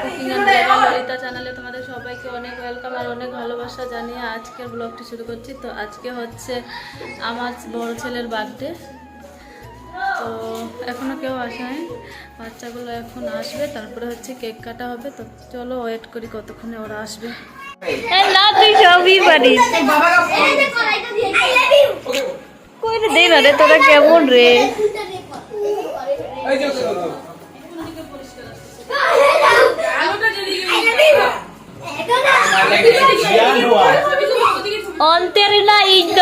Cooking and Lalita চ্যানেলে তোমাদের সবাইকে অনেক ওয়েলকাম আর অনেক ভালোবাসা জানিয়ে আজকের ব্লগটি শুরু করছি। তো আজকে হচ্ছে আমার বড় ছেলের বার্থডে তো এখনও কেউ আসেনি বাচ্চাগুলো এখন আসবে তারপরে হচ্ছে কেক কাটা হবে। তো চলো ওয়েট করি কতক্ষণে ওরা আসবে। না তুই সবই পারিস কই রে দে না রে তোরা কেমন রে? ইন্দ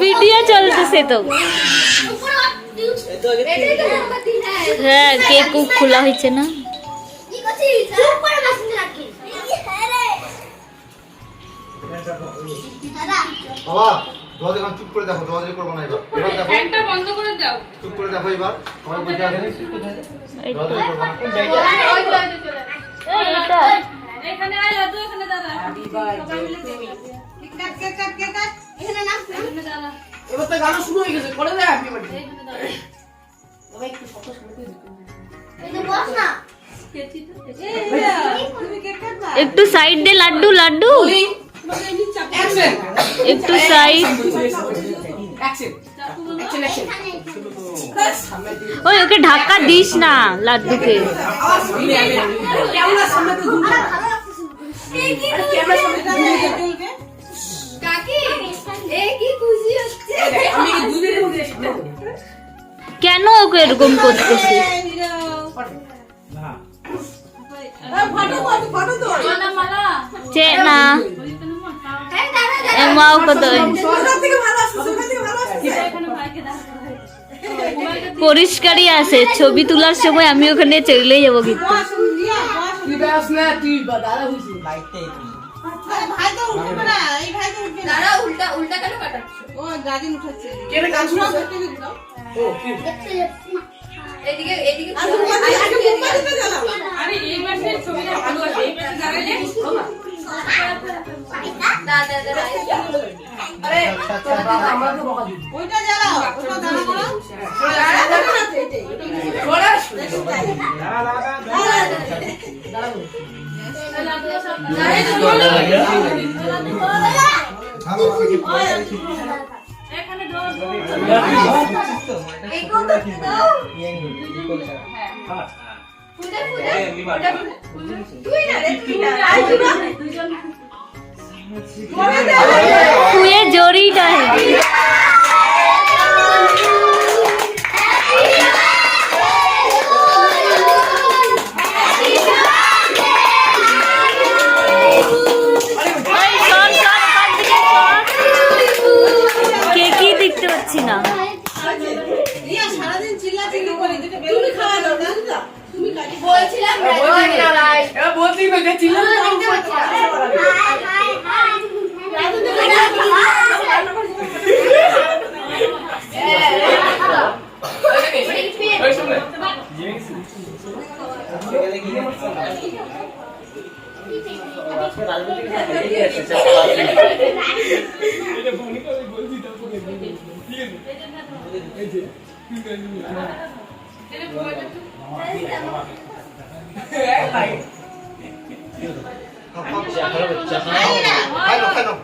ভিডিও চলতেছে তো। হ্যাঁ কেক কুক খোলা হয়েছে না? বাবা দরজা এখন চুপ করে দেখো দরজা করব না এবার। এবার দেখো। ফ্যানটা বন্ধ করে দাও। চুপ করে দেখো এবার। সবাই বুঝে এই তো। দরজা করব না। এই এটা এখানে আয় লাড্ডু এখানে দাঁড়া এখানে দাঁড়া এবার তো গান শুরু হয়ে গেছে করে দে হ্যাপি বার্থডে এখানে বাবা একটু শুরু করে দিতে একটু সাইড দে লাড্ডু লাড্ডু। একটু সাইড ওই ওকে ধাক্কা দিস না লাড্ডুকে। কেন ওকে এরকম করতেছিস? মালা মাও কত এখানে ভাইকে দাঁড়া পরিষ্কারই আছে ছবি তোলার সময় আমি ওখানে চলে যাব কিন্তু। তুই না তুই রে শুনছে ও এই আমরা তো বকা দিই ওরা এখানে ডোর তুই জড়িটা হে এই সর, সর, ওখান থেকে কে কি দেখতে পাচ্ছি না। এ শুনে খাই খাই খাই খাই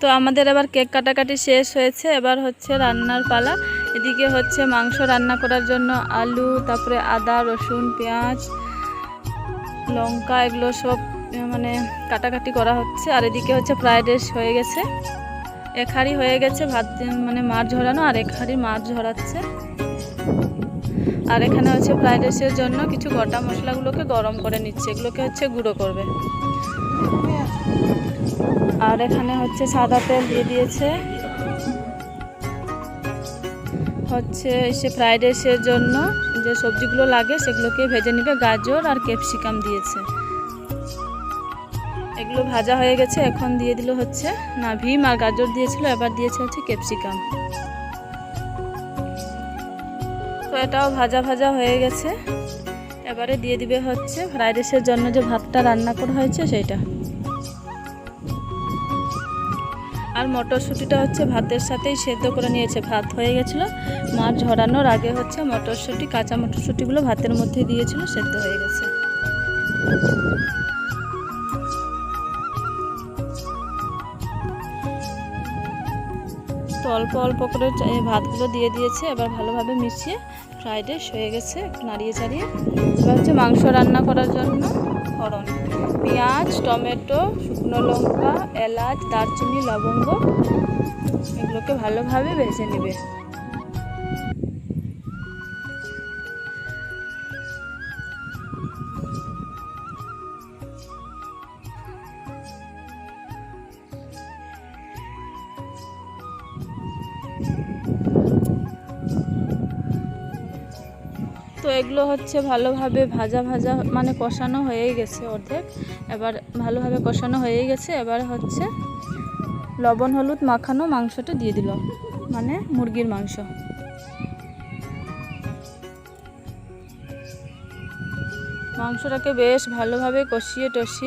তো আমাদের এবার কেক কাটাকাটি শেষ হয়েছে, এবার হচ্ছে রান্নার পালা। এদিকে হচ্ছে মাংস রান্না করার জন্য আলু, তারপরে আদা, রসুন, পেঁয়াজ, লঙ্কা, এগুলো সব মানে কাটাকাটি করা হচ্ছে। আর এদিকে হচ্ছে ফ্রাইড রাইস হয়ে গেছে। এক হাঁড়ি হয়ে গেছে, ভাত মানে মাছ ঝরানো, আর এক হাঁড়ি মাছ ঝরাচ্ছে। আর এখানে হচ্ছে ফ্রাইড রাইসের জন্য কিছু গোটা মশলাগুলোকে গরম করে নিচ্ছে, এগুলোকে হচ্ছে গুঁড়ো করবে। আর এখানে হচ্ছে সাদা তেল দিয়ে দিয়েছে। হচ্ছে সে ফ্রাইড রাইসের জন্য যে সবজিগুলো লাগে সেগুলোকে ভেজে নিবে। গাজর আর ক্যাপসিকাম দিয়েছে। এগুলো ভাজা হয়ে গেছে, এখন দিয়ে দিল হচ্ছে না, ভীম আর গাজর দিয়েছিল, এবার দিয়েছে হচ্ছে ক্যাপসিকাম তো এটাও ভাজা ভাজা হয়ে গেছে। এবারে দিয়ে দিবে হচ্ছে ফ্রাইড রাইসের জন্য যে ভাতটা রান্না করা হয়েছে সেটা আর মটরশুঁটিটা হচ্ছে ভাতের সাথেই সেদ্ধ করে নিয়েছে। ভাত হয়ে গেছিল, মাছ ঝরানোর আগে হচ্ছে মটরশুঁটি, কাঁচা মটরশুঁটিগুলো ভাতের মধ্যে দিয়েছিল, সেদ্ধ হয়ে গেছে। অল্প অল্প করে ভাতগুলো দিয়ে দিয়েছে, এবার ভালোভাবে মিশিয়ে ফ্রাইড রাইস হয়ে গেছে, একটু নাড়িয়ে চাড়িয়ে। এবার হচ্ছে মাংস রান্না করার জন্য ফড়ন। পেঁয়াজ, টমেটো, শুকনো লঙ্কা, এলাচ, দারচিনি, লবঙ্গ, এগুলোকে ভালোভাবে ভেজে নেবে। তো এগুলো হচ্ছে ভালোভাবে ভাজা ভাজা মানে কষানো হয়েই গেছে অর্ধেক। এবার ভালোভাবে কষানো হয়েই গেছে। এবার হচ্ছে লবণ, হলুদ মাখানো মাংসটা দিয়ে দিল মানে মুরগির মাংস। মাংসটাকে বেশ ভালোভাবে কষিয়ে টষিয়ে